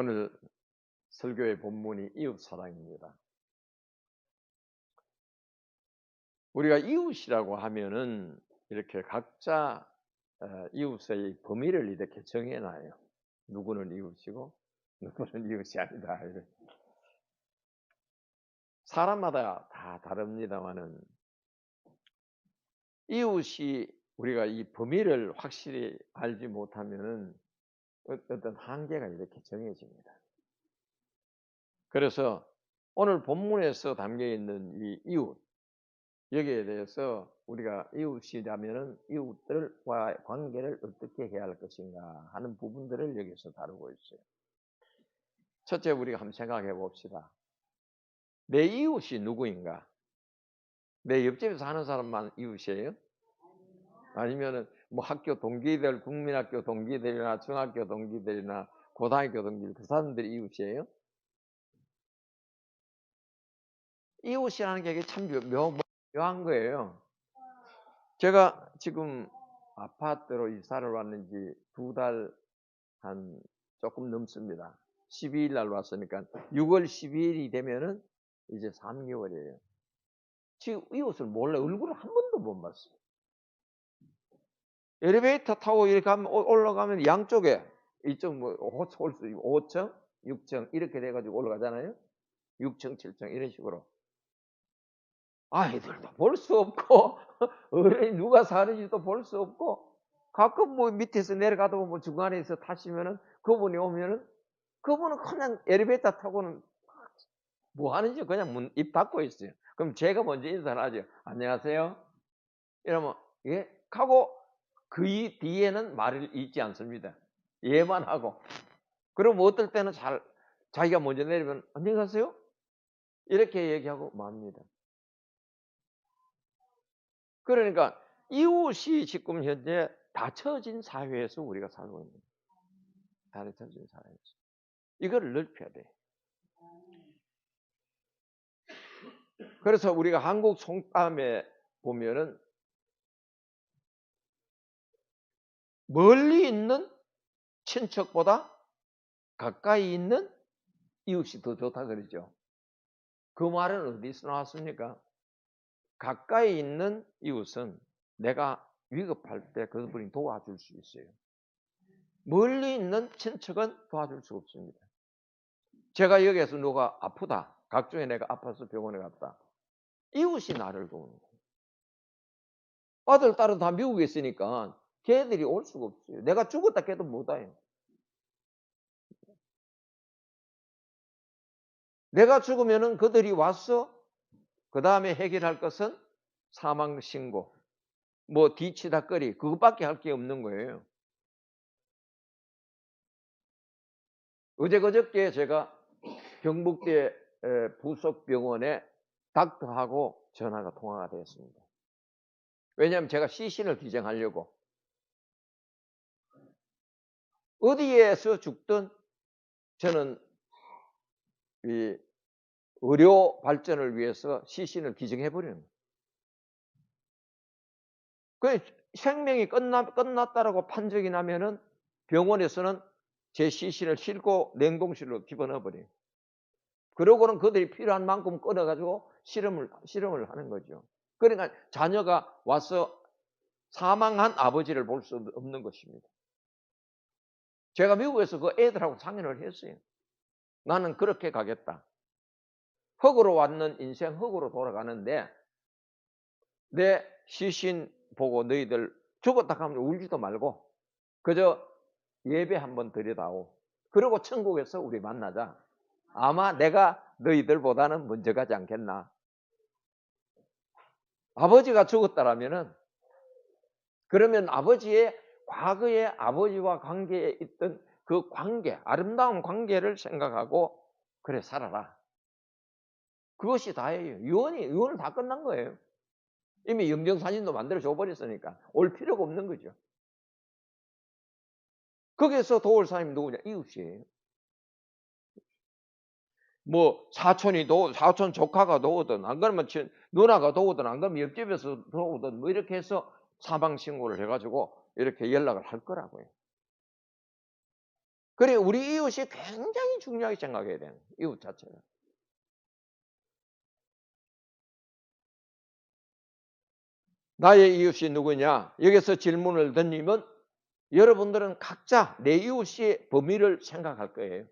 오늘 설교의 본문이 이웃 사랑입니다. 우리가 이웃이라고 하면은 이렇게 각자 어, 이웃의 범위를 이렇게 정해놔요. 누구는 이웃이고 누구는 이웃이 아니다. 사람마다 다 다릅니다만은 이웃이 우리가 이 범위를 확실히 알지 못하면은 어, 어떤 한계가 이렇게 정해집니다. 그래서 오늘 본문에서 담겨 있는 이 이웃 여기에 대해서 우리가 이웃이라면은 이웃들과 관계를 어떻게 해야 할 것인가 하는 부분들을 여기서 다루고 있어요. 첫째 우리가 한번 생각해 봅시다. 내 이웃이 누구인가? 내 옆집에 사는 사람만 이웃이에요? 아니면은 뭐 학교 동기들, 국민학교 동기들이나 중학교 동기들이나 고등학교 동기들 그 사람들이 이웃이에요? 이웃이라는 게 참 묘, 묘한 거예요. 제가 지금 아파트로 이사를 왔는지 두 달 한 조금 넘습니다. 12일 날 왔으니까 6월 12일이 되면은 이제 3개월이에요. 지금 이웃을 몰래 얼굴을 한 번도 못 봤어요. 엘리베이터 타고 이렇게 가면 올라가면 양쪽에 이쪽 뭐 홀수 5층, 6층 이렇게 돼가지고 올라가잖아요. 6층, 7층 이런 식으로. 아이들도 볼 수 없고 어른이 누가 사는지도 볼 수 없고 가끔 뭐 밑에서 내려가다 보면 뭐 중간에서 타시면은 그분이 오면은 그분은 그냥 엘리베이터 타고는 뭐 하는지 그냥 문, 입 닫고 있어요. 그럼 제가 먼저 인사를 하죠. 안녕하세요. 이러면 예? 하고 그 뒤에는 말을 잊지 않습니다. 예만 하고. 그럼 어떨 때는 잘 자기가 먼저 내리면 안녕하세요. 이렇게 얘기하고 맙니다. 그러니까 이웃이 지금 현재 닫혀진 사회에서 우리가 살고 있는 거예요. 닫혀진 사회에서. 이걸 넓혀야 돼. 그래서 우리가 한국 송담에 보면은 멀리 있는 친척보다 가까이 있는 이웃이 더 좋다 그러죠. 그 말은 어디서 나왔습니까? 가까이 있는 이웃은 내가 위급할 때 그분이 도와줄 수 있어요. 멀리 있는 친척은 도와줄 수 없습니다. 제가 여기에서 누가 아프다. 각종에 내가 아파서 병원에 갔다. 이웃이 나를 도우는 거예요. 아들, 딸은 다 미국에 있으니까 걔들이 올 수가 없어요. 내가 죽었다 걔도 못 와요. 내가 죽으면은 그들이 와서 그 다음에 해결할 것은 사망 신고, 뭐 뒤치다거리 그것밖에 할 게 없는 거예요. 어제 그저께 제가 경북대 부속병원에 닥터하고 전화가 통화가 되었습니다. 왜냐하면 제가 시신을 기증하려고 어디에서 죽든 저는 이 의료 발전을 위해서 시신을 기증해 버리는 거예요. 그 생명이 끝나, 끝났다라고 판정이 나면은 병원에서는 제 시신을 싣고 냉동실로 집어넣어 버려요. 그러고는 그들이 필요한 만큼 끊어가지고 실험을, 실험을 하는 거죠. 그러니까 자녀가 와서 사망한 아버지를 볼 수 없는 것입니다. 제가 미국에서 그 애들하고 상의를 했어요. 나는 그렇게 가겠다. 흙으로 왔는 인생 흙으로 돌아가는데 내 시신 보고 너희들 죽었다 하면 울지도 말고 그저 예배 한번 드려다오. 그리고 천국에서 우리 만나자. 아마 내가 너희들보다는 먼저 가지 않겠나. 아버지가 죽었다라면은 그러면 아버지의 과거의 아버지와 관계에 있던 그 관계, 아름다운 관계를 생각하고 그래 살아라. 그것이 다예요. 유언이 유언은 다 끝난 거예요. 이미 영정사진도 만들어 줘 버렸으니까 올 필요가 없는 거죠. 거기서 도울 사람이 누구냐? 이웃이에요. 뭐 사촌이 도 사촌 조카가 도우든 안 그러면 누나가 도우든 안 그러면 옆집에서 도우든 뭐 이렇게 해서 사망 신고를 해가지고 이렇게 연락을 할 거라고요. 그래 우리 이웃이 굉장히 중요하게 생각해야 되는. 이웃 자체가. 나의 이웃이 누구냐? 여기서 질문을 던지면 여러분들은 각자 내 이웃의 범위를 생각할 거예요.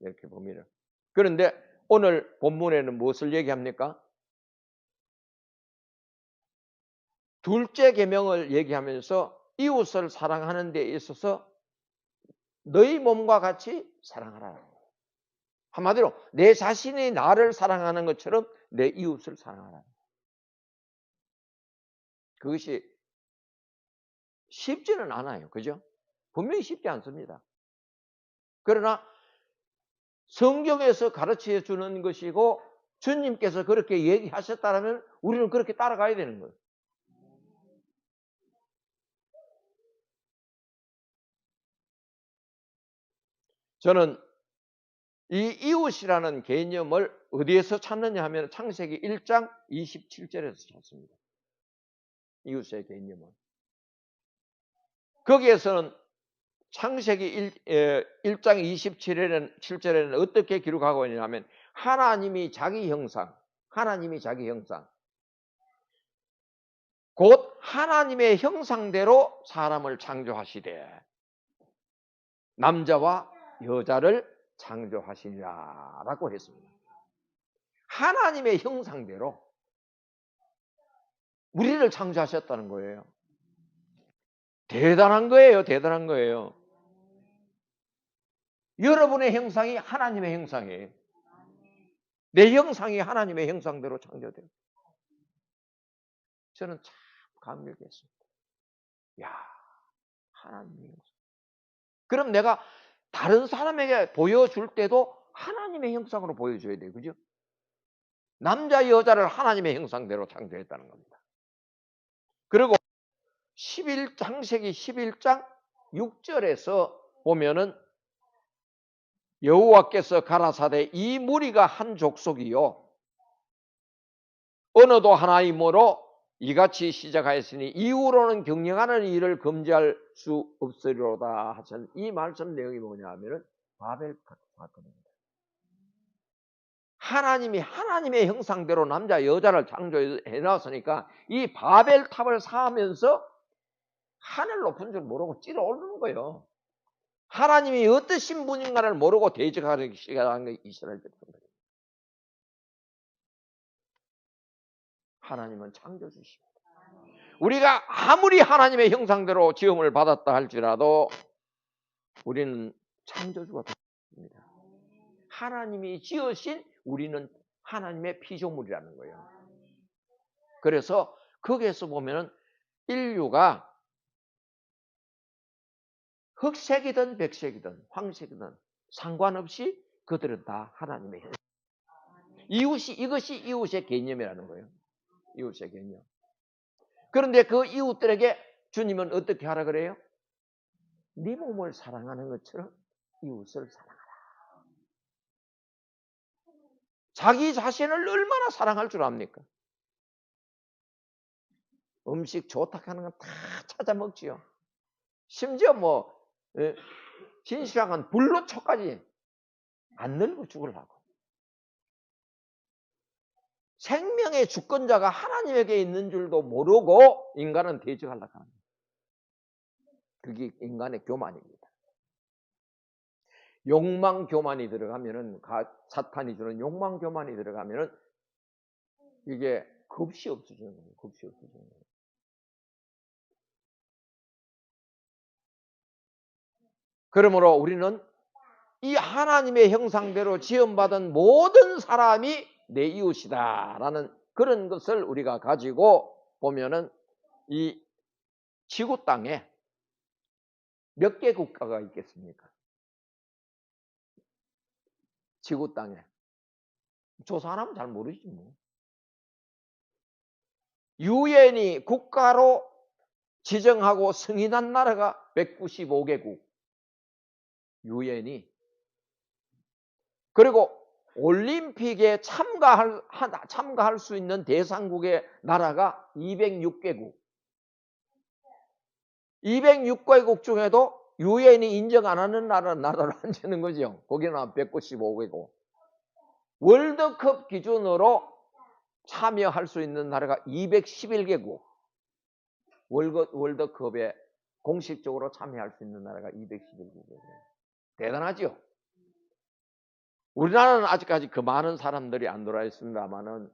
이렇게 범위를. 그런데 오늘 본문에는 무엇을 얘기합니까? 둘째 계명을 얘기하면서 이웃을 사랑하는 데 있어서 너희 몸과 같이 사랑하라. 한마디로 내 자신이 나를 사랑하는 것처럼 내 이웃을 사랑하라. 그것이 쉽지는 않아요. 그죠? 분명히 쉽지 않습니다. 그러나 성경에서 가르쳐 주는 것이고 주님께서 그렇게 얘기하셨다면 우리는 그렇게 따라가야 되는 거예요. 저는 이 이웃이라는 개념을 어디에서 찾느냐 하면 창세기 1장 27절에서 찾습니다. 이웃의 개념은. 거기에서는 창세기 1, 1장 27절에는, 7절에는 어떻게 기록하고 있냐면 하나님이 자기 형상, 하나님이 자기 형상, 곧 하나님의 형상대로 사람을 창조하시되 남자와 여자를 창조하시니라 라고 했습니다. 하나님의 형상대로 우리를 창조하셨다는 거예요. 대단한 거예요. 대단한 거예요. 여러분의 형상이 하나님의 형상이에요. 내 형상이 하나님의 형상대로 창조돼요. 저는 참 감격했습니다. 야, 하나님의 형상. 그럼 내가 다른 사람에게 보여줄 때도 하나님의 형상으로 보여줘야 돼요. 그죠? 남자, 여자를 하나님의 형상대로 창조했다는 겁니다. 그리고 11, 장세기 11장 6절에서 보면은 여호와께서 가라사대 이 무리가 한 족속이요. 언어도 하나이므로 이같이 시작하였으니 이후로는 경영하는 일을 금지할 수 없으리로다 하신 이 말씀 내용이 뭐냐 하면은 바벨 사건입니다. 하나님이 하나님의 형상대로 남자 여자를 창조해 놨으니까 이 바벨탑을 쌓으면서 하늘 높은 줄 모르고 찌러 오르는 거예요. 하나님이 어떠신 분인가를 모르고 대적하는 시간한 게 이스라엘 백성들. 하나님은 창조주십니다. 우리가 아무리 하나님의 형상대로 지음을 받았다 할지라도 우리는 창조주가 됩니다. 하나님이 지으신 우리는 하나님의 피조물이라는 거예요. 그래서 거기에서 보면은 인류가 흑색이든 백색이든 황색이든 상관없이 그들은 다 하나님의 형. 이웃이 이것이 이웃의 개념이라는 거예요. 개념. 그런데 그 이웃들에게 주님은 어떻게 하라 그래요? 네 몸을 사랑하는 것처럼 이웃을 사랑하라. 자기 자신을 얼마나 사랑할 줄 압니까? 음식 좋다 하는 건 다 찾아 먹지요. 심지어 뭐 예, 진실한 불로 초까지 안 늙어 죽으려고. 생명의 주권자가 하나님에게 있는 줄도 모르고 인간은 대적하려고 거예요. 그게 인간의 교만입니다. 욕망 교만이 들어가면은 사탄이 주는 욕망 교만이 들어가면은 이게 겁이 없어지는 거예요. 겁이 없어지는 거예요. 그러므로 우리는 이 하나님의 형상대로 지음받은 모든 사람이 내 이웃이다라는 그런 것을 우리가 가지고 보면은 이 지구 땅에 몇 개 국가가 있겠습니까? 지구 땅에 조사 안 하면 잘 모르지 뭐. 유엔이 국가로 지정하고 승인한 나라가 195개국. 유엔이 그리고 올림픽에 참가할, 참가할 수 있는 대상국의 나라가 206개국. 206개국 중에도 유엔이 인정 안 하는 나라, 나라로 앉는 거죠. 거기는 한 195개고. 월드컵 기준으로 참여할 수 있는 나라가 211개국. 월드, 월드컵에 공식적으로 참여할 수 있는 나라가 211개국이에요. 대단하죠? 우리나라는 아직까지 그 많은 사람들이 안 들어와 있습니다만은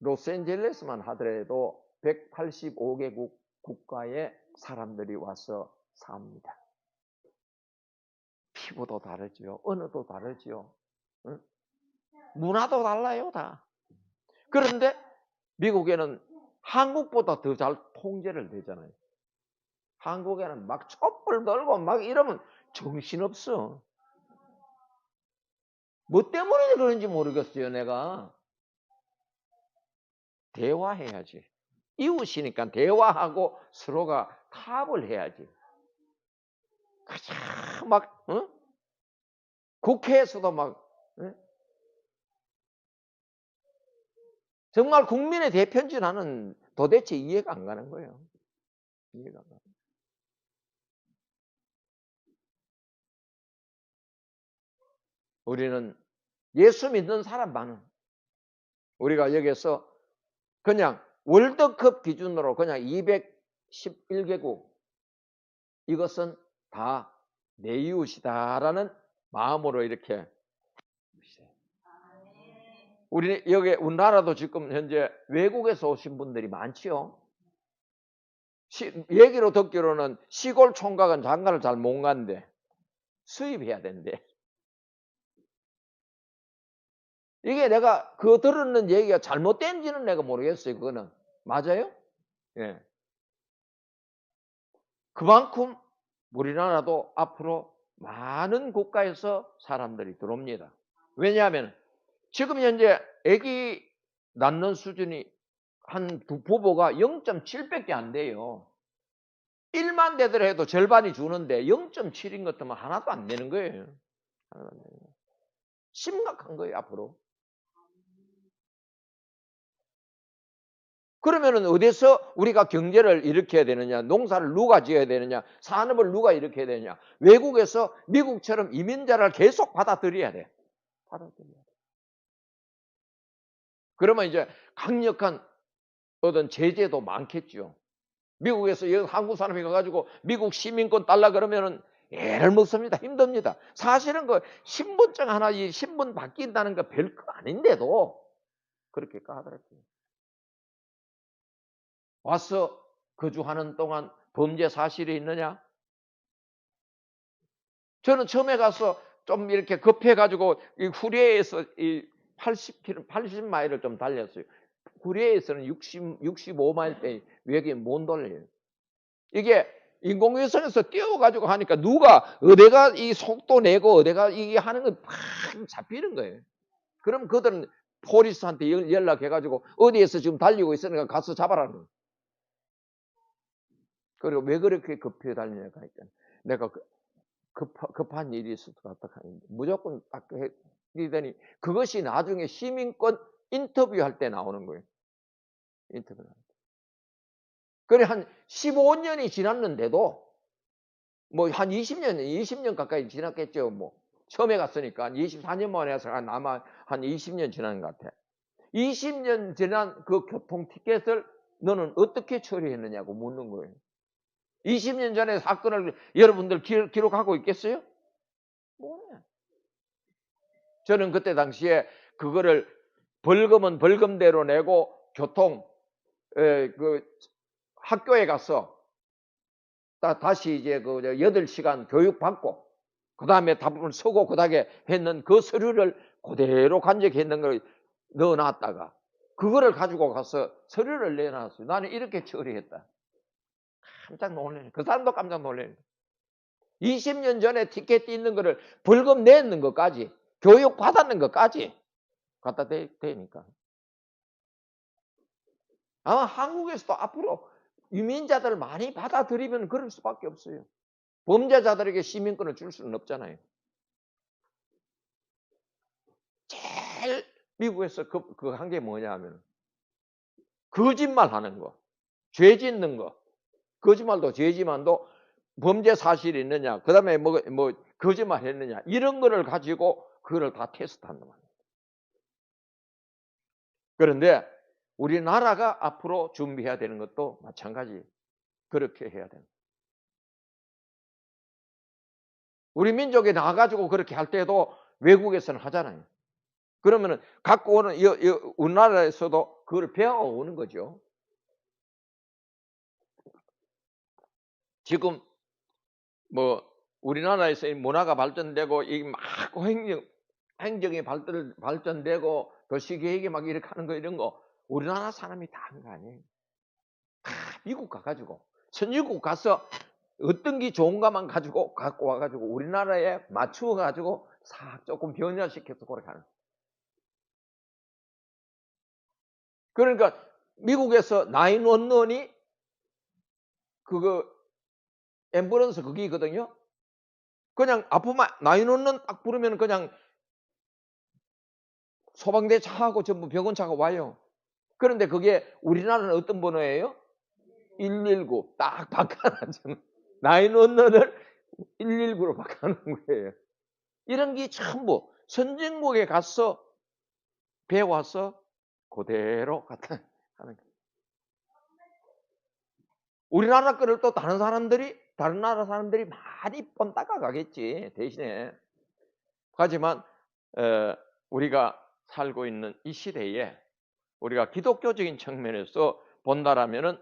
로스앤젤레스만 하더라도 185개국 국가의 사람들이 와서 삽니다. 피부도 다르지요. 언어도 다르지요. 응? 문화도 달라요, 다. 그런데 미국에는 한국보다 더 잘 통제를 되잖아요. 한국에는 막 촛불 들고 막 이러면 정신없어. 뭐 때문에 그런지 모르겠어요, 내가. 대화해야지. 이웃이니까 대화하고 서로가 타협을 해야지. 가장 막, 어? 국회에서도 막, 어? 정말 국민의 대표인지 나는 도대체 이해가 안 가는 거예요. 이해가 안 가. 우리는 예수 믿는 사람만은 우리가 여기서 그냥 월드컵 기준으로 그냥 211개국 이것은 다 내 이웃이다라는 마음으로 이렇게 우리 여기 우리나라도 지금 현재 외국에서 오신 분들이 많지요. 시, 얘기로 듣기로는 시골 총각은 장가를 잘 못 간대. 수입해야 된대. 이게 내가 그 들었는 얘기가 잘못된지는 내가 모르겠어요. 그거는 맞아요? 예. 그만큼 우리나라도 앞으로 많은 국가에서 사람들이 들어옵니다. 왜냐하면 지금 현재 아기 낳는 수준이 한 두 부부가 0.7밖에 안 돼요. 1만 되더라도 절반이 주는데 0.7인 것 같으면 하나도 안 되는 거예요. 하나도 안 되는 거예요. 심각한 거예요, 앞으로. 그러면은 어디서 우리가 경제를 일으켜야 되느냐, 농사를 누가 지어야 되느냐, 산업을 누가 일으켜야 되느냐. 외국에서 미국처럼 이민자를 계속 받아들여야 돼. 받아들여야 돼. 그러면 이제 강력한 어떤 제재도 많겠죠. 미국에서 한국 사람이 가가지고 미국 시민권 달라 그러면은 애를 먹습니다. 힘듭니다. 사실은 그 신분증 하나, 이 신분 바뀐다는 거 별거 아닌데도 그렇게 까다롭게. 와서 거주하는 동안 범죄 사실이 있느냐? 저는 처음에 가서 좀 이렇게 급해가지고 이 후리에에서 이 80km, 80마일을 좀 달렸어요. 후리에에서는 60, 65마일대 외계 못 돌려요. 이게 인공위성에서 띄워가지고 하니까 누가 어디가 이 속도 내고 어디가 이게 하는 건팍 잡히는 거예요. 그럼 그들은 포리스한테 연락해가지고 어디에서 지금 달리고 있으니까 가서 잡아라는 거예요. 그리고 왜 그렇게 급해 달리냐고 하니까 내가 그 급, 급한 일이 있을 것 같다 하는데 무조건 딱 했더니 그것이 나중에 시민권 인터뷰할 때 나오는 거예요. 인터뷰 할 때. 그래 한 15년이 지났는데도 뭐 한 20년, 20년 가까이 지났겠죠. 뭐 처음에 갔으니까 한 24년 만에 한 아마 한 20년 지난 것 같아. 20년 지난 그 교통 티켓을 너는 어떻게 처리했느냐고 묻는 거예요. 20년 전에 사건을 여러분들 기록하고 있겠어요? 뭐냐. 저는 그때 당시에 그거를 벌금은 벌금대로 내고 교통 에, 그 학교에 가서 다시 이제 그 8시간 교육 받고 그 다음에 답을 쓰고 그 다음에 했는 그 서류를 그대로 간직했는 걸 넣어놨다가 그거를 가지고 가서 서류를 내놨어요. 나는 이렇게 처리했다. 깜짝 놀래요. 그 사람도 깜짝 놀래요. 20년 전에 티켓 있는 거를 벌금 냈는 것까지, 교육 받았는 것까지 갖다 대, 대니까. 아마 한국에서도 앞으로 유민자들을 많이 받아들이면 그럴 수밖에 없어요. 범죄자들에게 시민권을 줄 수는 없잖아요. 제일 미국에서 그, 그 한 게 뭐냐 하면 거짓말 하는 거, 죄 짓는 거, 거짓말도 죄지만도 범죄 사실이 있느냐, 그 다음에 뭐, 뭐, 거짓말 했느냐, 이런 거를 가지고 그거를 다 테스트한단 말이에요. 그런데 우리나라가 앞으로 준비해야 되는 것도 마찬가지. 그렇게 해야 됩니다. 우리 민족에 나와가지고 그렇게 할 때도 외국에서는 하잖아요. 그러면은 갖고 오는 이, 이 우리나라에서도 그걸 배워오는 거죠. 지금 뭐 우리나라에서 이 문화가 발전되고 이 막 행정 행정이 발전 발전되고 도시 계획이 막 이렇게 하는 거 이런 거 우리나라 사람이 다 한 거 아니에요. 다 미국 가가지고 선진국 가서 어떤 게 좋은가만 가지고 갖고 와가지고 우리나라에 맞추어 가지고 싹 조금 변화시켜서 그렇게 하는. 그러니까 미국에서 나인원원이 그거 앰뷸런스 그기거든요. 그냥 아프면 나인원원 딱 부르면 그냥 소방대 차하고 전부 병원 차가 와요. 그런데 그게 우리나라는 어떤 번호예요? 119 딱 바꿔놨잖아. 나인원원을 119로 바꿔놓은 거예요. 이런 게 전부 선진국에 가서 배워서 그대로 갖다 하는 거예요. 우리나라 거를 또 다른 사람들이 다른 나라 사람들이 많이 뻔닦아 가겠지 대신에 하지만 어, 우리가 살고 있는 이 시대에 우리가 기독교적인 측면에서 본다라면은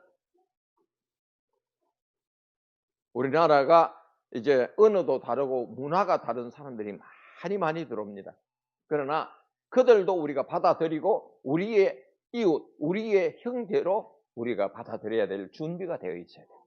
우리나라가 이제 언어도 다르고 문화가 다른 사람들이 많이 많이 들어옵니다. 그러나 그들도 우리가 받아들이고 우리의 이웃, 우리의 형제로 우리가 받아들여야 될 준비가 되어 있어야 돼요.